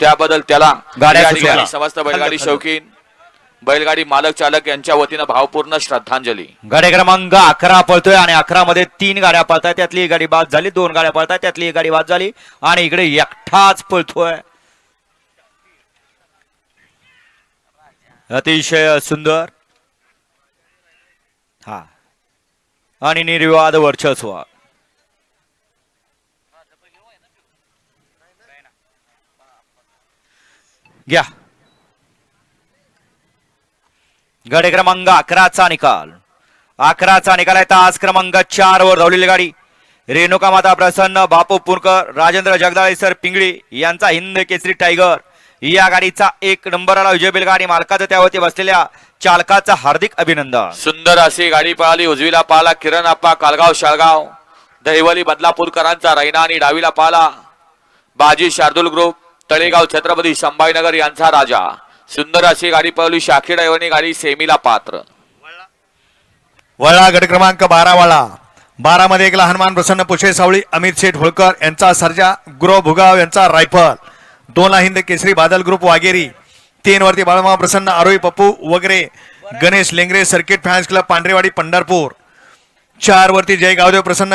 त्याबद्दल त्याला गाड्या समस्त बैलगाडी शौकीन बैलगाडी मालक चालक यांच्या वतीनं भावपूर्ण श्रद्धांजली. गाडी क्रमांक अकरा पळतोय आणि अकरा मध्ये तीन गाड्या पळताय त्यातली एक गाडी बाद झाली दोन गाड्या पळताय त्यातली एक गाडी बाद झाली आणि इकडे एकटाच पळतोय. अतिशय सुंदर. हा. आणि निर्विवाद वर्चस्व. घ्या. गडे क्रमांक अकराचा निकाल. अकराचा निकाल आहे. तास क्रमांक चार वर धावलेली गाडी. रेणुका माता प्रसन्न बापू पुरकर राजेंद्र जगदाळे सर पिंगळी यांचा हिंद केसरी टायगर. या गाडीचा एक नंबरला विजय बैलगाडी मालकाचं त्यावरती बसलेल्या चालकाचं हार्दिक अभिनंदन. सुंदर अशी गाडी पळाली उजवीला पाला किरण आप्पा कालगाव शाळगाव. दहिवली बदलापूरकरांचा रैना आणि डावीला पाला बाजी शार्दुल ग्रुप. तळेगाव छत्रपती संभाजीनगर यांचा राजा. सुंदर अशी गाडी पळवली शाखी ड्रायव्हरनी गाडी सेमीला पात्र. वळा गट क्रमांक बारा वळा. बारा मध्ये एक लहानमान प्रसन्न पुशे सावळी अमित शेठ होळकर यांचा सर्जा गुरव भुगाव यांचा रायफल. दोन हिंद केसरी बादल ग्रुप वागेरी. तीन वरती बाळमा प्रसन्न आरोही पप्पू वगैरे Ganesh Lengare circuit fans club Pandharewadi Pandharpur. चार वरती जय गावदेव प्रसन्न